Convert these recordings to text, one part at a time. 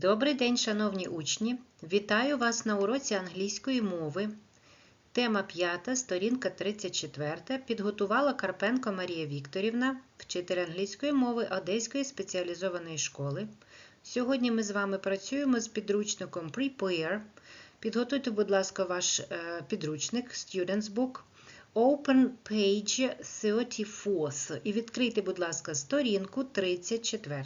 Добрий день, шановні учні! Вітаю вас на уроці англійської мови. Тема 5, сторінка 34. Підготувала Карпенко Марія Вікторівна, вчитель англійської мови Одеської спеціалізованої школи. Сьогодні ми з вами працюємо з підручником Prepare. Підготуйте, будь ласка, ваш е, підручник Student's Book. Open page 34 і відкрийте, будь ласка, сторінку 34.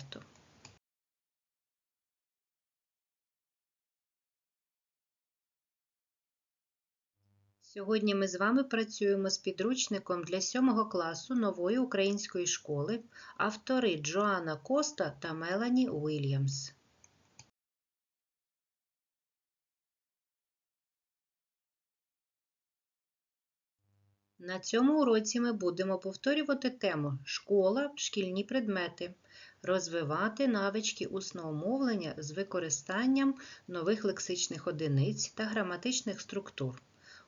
Сьогодні ми з вами працюємо з підручником для 7 класу нової української школи автори Джоанна Коста та Мелані Уільямс. На цьому уроці ми будемо повторювати тему Школа, шкільні предмети, розвивати навички усного мовлення з використанням нових лексичних одиниць та граматичних структур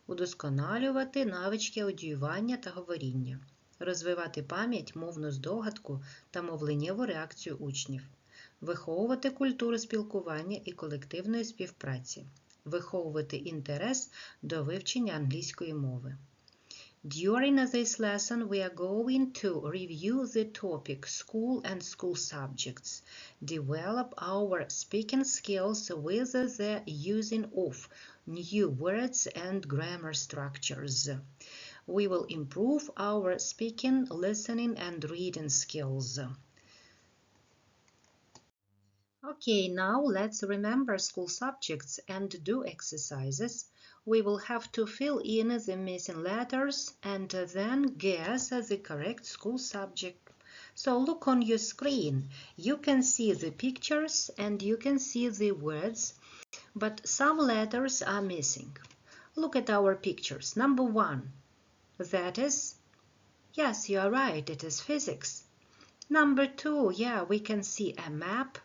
удосконалювати навички аудіювання та говоріння, розвивати пам'ять, мовну здогадку та мовленнєву реакцію учнів, виховувати культуру спілкування і колективної співпраці, виховувати інтерес до вивчення англійської мови. During this lesson, we are going to review the topic school and school subjects, develop our speaking skills with the using of new words and grammar structures. We will improve our speaking, listening, and reading skills. Okay, now let's remember school subjects and do exercises. We will have to fill in the missing letters and then guess the correct school subject. So look on your screen. You can see the pictures and you can see the words, but some letters are missing. Look at our pictures. Number one, that is, yes, you are right, it is physics. Number two, yeah, we can see a map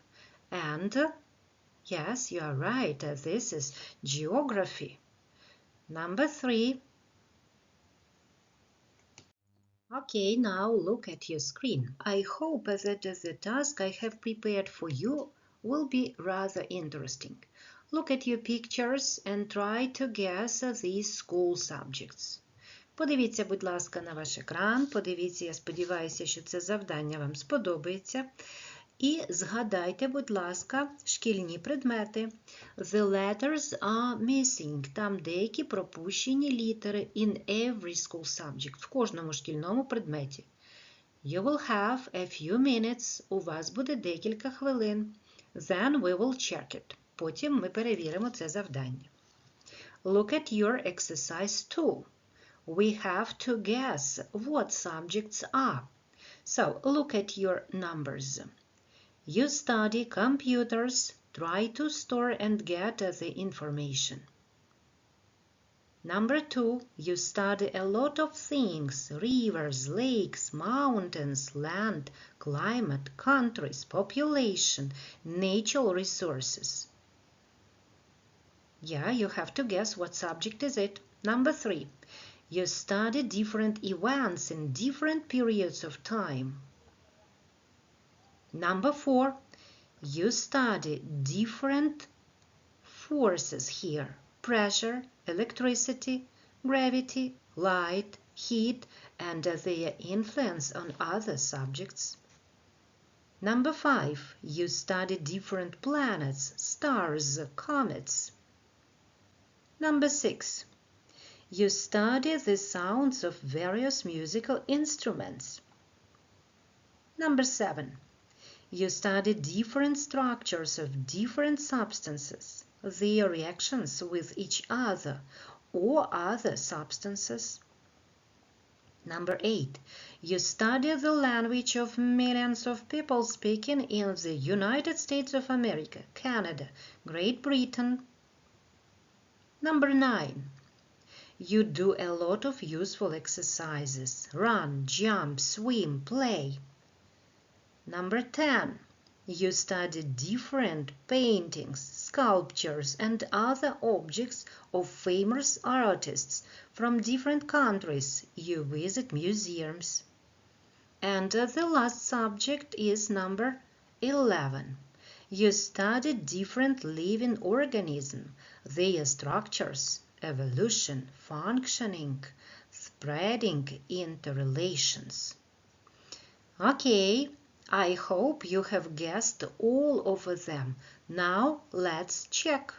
and, yes, you are right, this is geography. Number three. Okay, now look at your screen. I hope that the task I have prepared for you will be rather interesting. Look at your pictures and try to guess these school subjects. Подивіться, будь ласка, на ваш екран. Подивіться, я сподіваюся, що це завдання вам сподобається. І згадайте, будь ласка, шкільні предмети. The letters are missing. Там деякі пропущені літери in every school subject. В кожному шкільному предметі. You will have a few minutes. У вас буде декілька хвилин. Then we will check it. Потім ми перевіримо це завдання. Look at your exercise 2. We have to guess what subjects are. So, look at your numbers. You study computers, try to store and get the information. Number two, you study a lot of things rivers, lakes, mountains, land, climate, countries, population, natural resources. Yeah, you have to guess what subject is it. Number three, you study different events in different periods of time. Number four, you study different forces here pressure, electricity, gravity, light, heat, and their influence on other subjects. Number five, you study different planets, stars, comets. Number six, you study the sounds of various musical instruments. Number seven, you study different structures of different substances, their reactions with each other or other substances. Number 8. You study the language of millions of people speaking in the United States of America, Canada, Great Britain. Number 9. You do a lot of useful exercises run, jump, swim, play. Number 10. You study different paintings, sculptures, and other objects of famous artists from different countries. You visit museums. And the last subject is number 11. You studied different living organisms, their structures, evolution, functioning, spreading interrelations. Okay, I hope you have guessed all of them. Now let's check.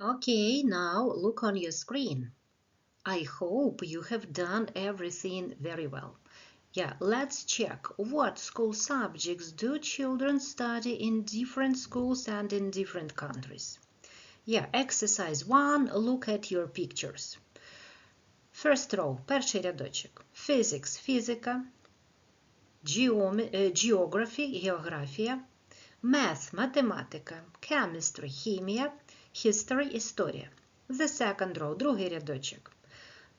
Okay, now look on your screen. I hope you have done everything very well. Yeah, let's check what school subjects do children study in different schools and in different countries. Yeah, exercise 1, look at your pictures. First row, перший рядочок. Physics, фізика. Geography, географія. Math, математика. Chemistry, хімія. History, історія. The second row, другий рядочок.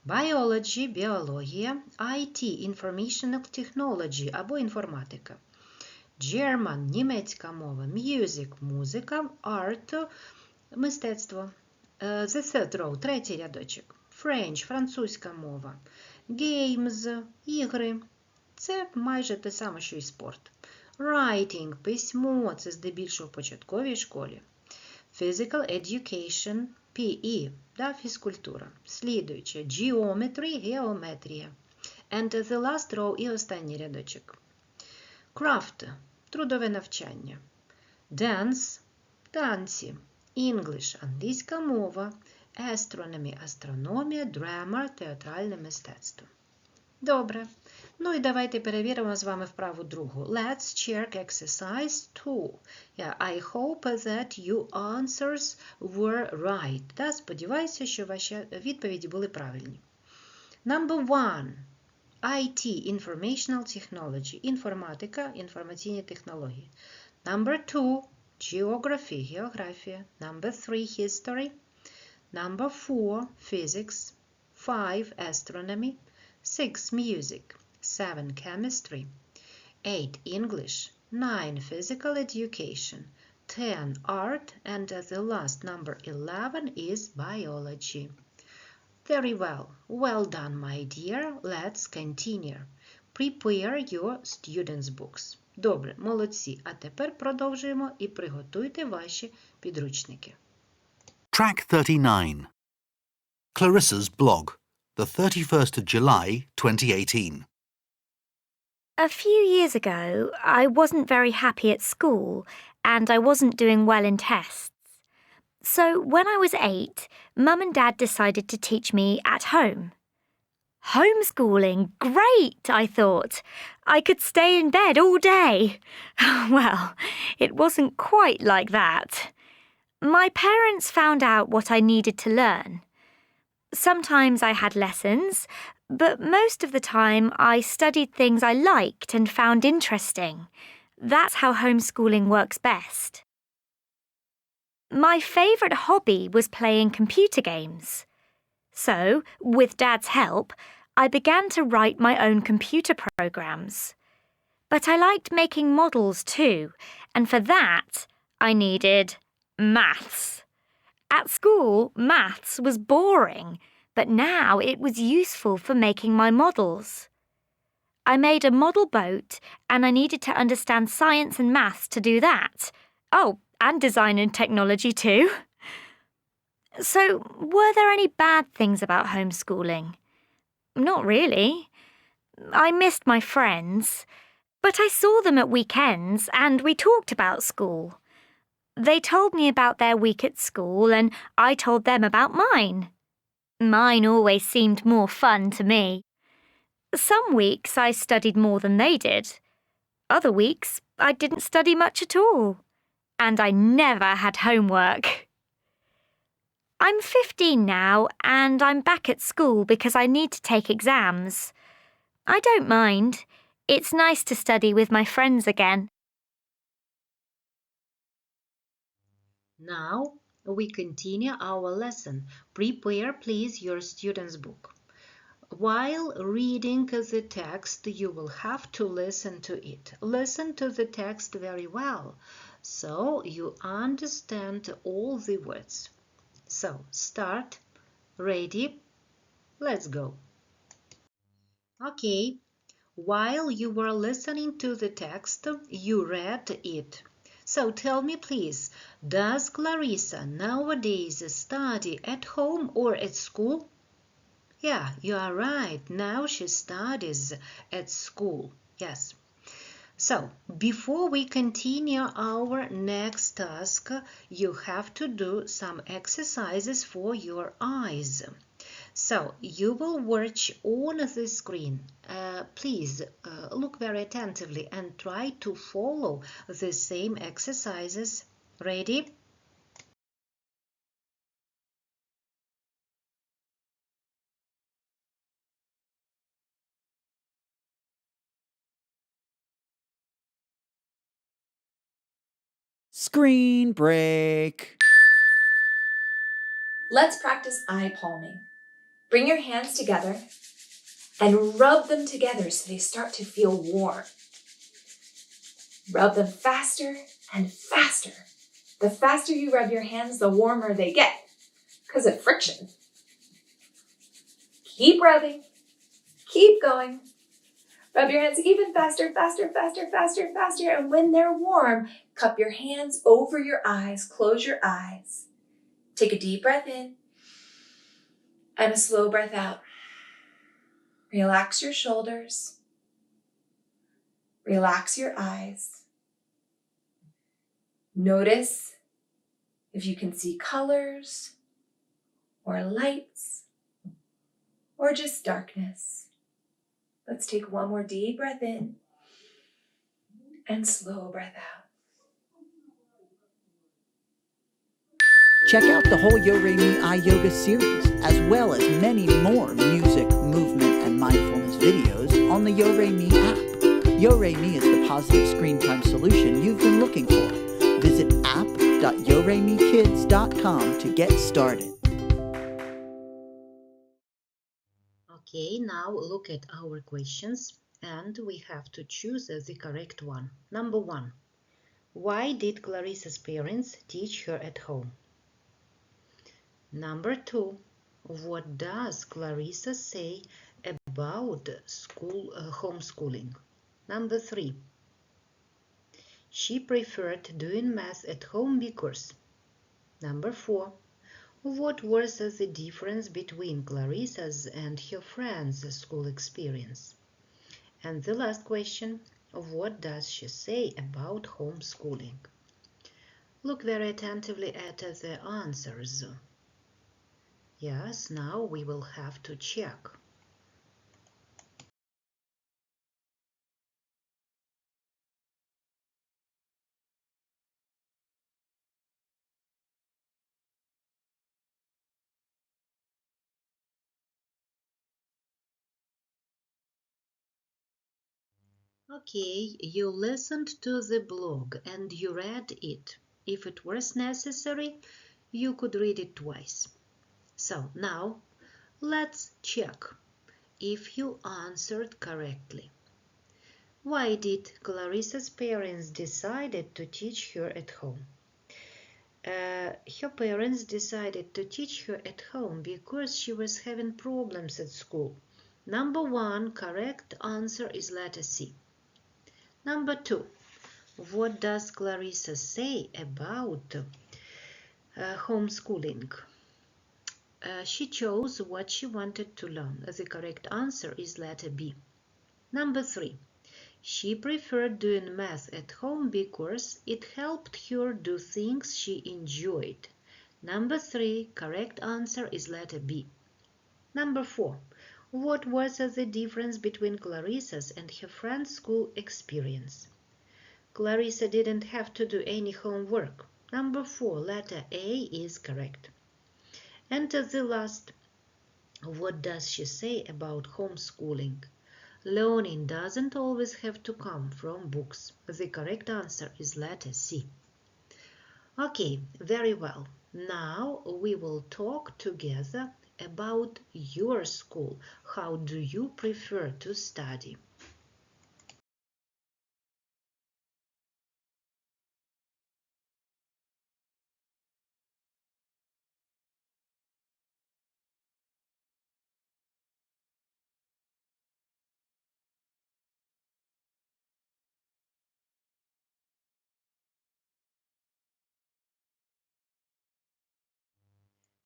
Biology, біологія. IT, Informational Technology або інформатика. German, німецька мова. Music, музика. Art, мистецтво. The third row, третій рядочок. French, французька мова. Games, ігри. Це майже те саме, що і спорт. Writing, письмо, це здебільшого в початковій школі. Physical Education, PE, да, фізкультура. Слідуюче Geometry, геометрія. And the last row і останній рядочок. Craft, трудове навчання. Dance, танці. English, англійська мова. Astronomy, астрономія, drama, театральне мистецтво. Добре. Ну і давайте перевіримо з вами вправу другу. Let's check exercise 2. Yeah, I hope that your answers were right. Да, сподіваюся, що ваші відповіді були правильні. Number one. IT Informational Technology. Інформатика, інформаційні технології. Number two. Geography, географія. Number three. History. Number four. Physics. Five. Astronomy. Six. Music. 7. Chemistry 8. English 9. Physical education 10. Art and the last number 11 is biology. Very well. Well done, my dear. Let's continue. Prepare your students' books. Добре, молодці. А тепер продовжуємо і приготуйте ваші підручники. Track 39. Clarissa's blog, the 31st of July 2018. A few years ago, I wasn't very happy at school and I wasn't doing well in tests. So when I was eight, Mum and Dad decided to teach me at home. Homeschooling? Great, I thought. I could stay in bed all day. Well, it wasn't quite like that. My parents found out what I needed to learn. Sometimes I had lessons, but most of the time I studied things I liked and found interesting. That's how homeschooling works best. My favourite hobby was playing computer games. So, with Dad's help, I began to write my own computer programs. But I liked making models too, and for that, I needed maths. At school, maths was boring, but now it was useful for making my models. I made a model boat and I needed to understand science and maths to do that. Oh, and design and technology too. So, were there any bad things about homeschooling? Not really. I missed my friends, but I saw them at weekends and we talked about school. They told me about their week at school and I told them about mine. Mine always seemed more fun to me. Some weeks I studied more than they did. Other weeks I didn't study much at all. And I never had homework. I'm 15 now and I'm back at school because I need to take exams. I don't mind. It's nice to study with my friends again. Now we continue our lesson. Prepare, please, your student's book. While reading the text, you will have to listen to it. Listen to the text very well so you understand all the words. So, start. Ready? Let's go. Okay. While you were listening to the text, you read it. So tell me please, does Clarissa nowadays study at home or at school? Yeah, you are right. Now she studies at school. Yes. So, before we continue our next task, you have to do some exercises for your eyes. So, you will watch on the screen. Uh, please uh, look very attentively and try to follow the same exercises. Ready? Screen break. Let's practice eye palming. Bring your hands together and rub them together so they start to feel warm. Rub them faster and faster. The faster you rub your hands, the warmer they get because of friction. Keep rubbing. Keep going. Rub your hands even faster, faster, faster, faster, faster. And when they're warm, cup your hands over your eyes. Close your eyes. Take a deep breath in and a slow breath out. Relax your shoulders. Relax your eyes. Notice if you can see colors or lights or just darkness. Let's take one more deep breath in and slow breath out. Check out the whole Yo Mi Eye Yoga series, as well as many more music, movement, and mindfulness videos on the Yo Mi app. Yo Mi is the positive screen time solution you've been looking for. Visit app.yoremikids.com to get started. Okay, now look at our questions and we have to choose the correct one. Number one, why did Clarissa's parents teach her at home? Number two, what does Clarissa say about school uh, homeschooling? Number three, she preferred doing math at home because. Number four, what was the difference between Clarissa's and her friend's school experience? And the last question, what does she say about homeschooling? Look very attentively at the answers. Yes, now we will have to check. Okay, you listened to the blog and you read it. If it was necessary, you could read it twice. So now let's check if you answered correctly. Why did Clarissa's parents decided to teach her at home? Uh, her parents decided to teach her at home because she was having problems at school. Number one correct answer is letter C. Number two, what does Clarissa say about uh, homeschooling? Uh, she chose what she wanted to learn. The correct answer is letter B. Number three, she preferred doing math at home because it helped her do things she enjoyed. Number three, correct answer is letter B. Number four, what was the difference between Clarissa's and her friend's school experience? Clarissa didn't have to do any homework. Number four, letter A is correct. And at the last, what does she say about homeschooling? Learning doesn't always have to come from books. The correct answer is letter C. Okay, very well. Now we will talk together about your school. How do you prefer to study?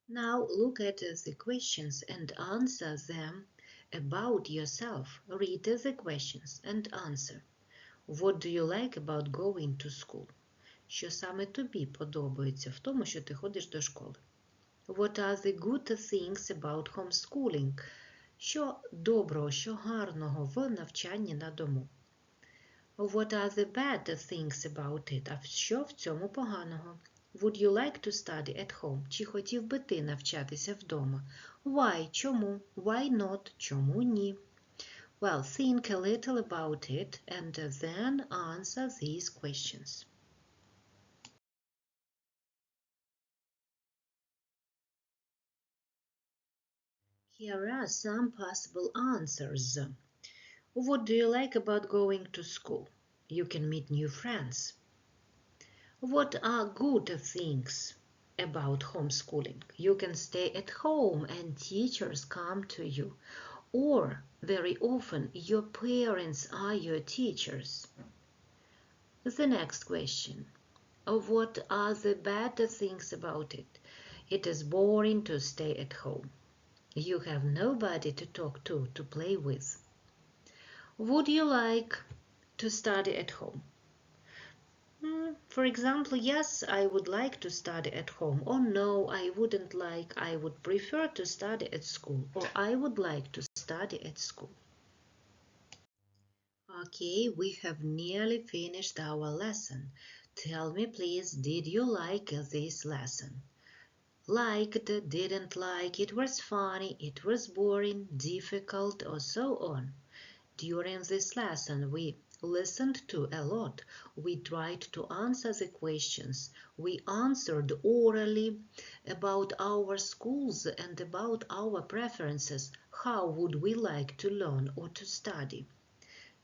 Now look at the questions and answer them about yourself. Read the questions and answer. What do you like about going to school? Що саме тобі подобається в тому, що ти ходиш до школи? What are the good things about homeschooling? Що доброго, що гарного в навчанні на дому? What are the bad things about it? А що в цьому поганого? Would you like to study at home? Чи хотів би ти навчатися вдома? Why? Чому? Why not? Чому ні? Well, think a little about it and then answer these questions. Here are some possible answers. What do you like about going to school? You can meet new friends. What are good things about homeschooling? You can stay at home and teachers come to you. Or very often your parents are your teachers. The next question. What are the bad things about it? It is boring to stay at home. You have nobody to talk to, to play with. Would you like to study at home? Mm, for example, yes, I would like to study at home, or no, I wouldn't like, I would prefer to study at school, or I would like to study at school. Okay, we have nearly finished our lesson. Tell me, please, did you like this lesson? liked, didn't like, it was funny, it was boring, difficult, or so on. During this lesson, we listened to a lot. We tried to answer the questions. We answered orally about our schools and about our preferences. How would we like to learn or to study?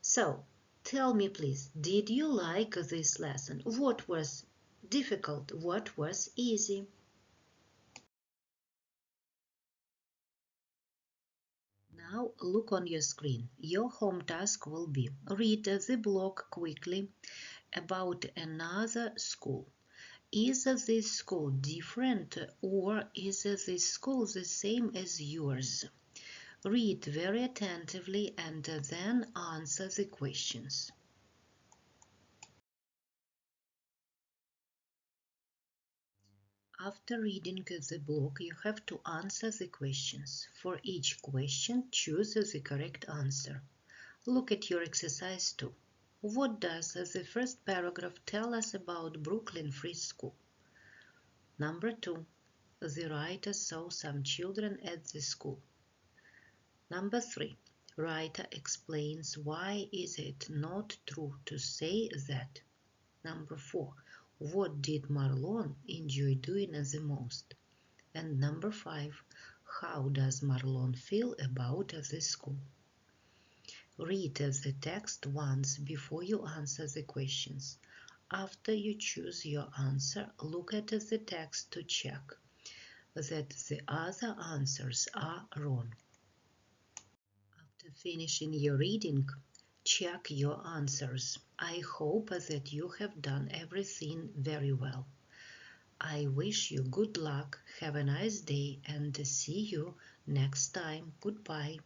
So, tell me please, did you like this lesson? What was difficult? What was easy? Now look on your screen. Your home task will be read the blog quickly about another school. Is this school different or is this school the same as yours? Read very attentively and then answer the questions. After reading the blog, you have to answer the questions. For each question, choose the correct answer. Look at your exercise 2. What does the first paragraph tell us about Brooklyn Free School? Number 2. The writer saw some children at the school. Number 3. Writer explains why is it not true to say that. Number 4. What did Marlon enjoy doing the most? And number five, how does Marlon feel about the school? Read the text once before you answer the questions. After you choose your answer, look at the text to check that the other answers are wrong. After finishing your reading, check your answers. I hope that you have done everything very well. I wish you good luck, have a nice day, and see you next time. Goodbye.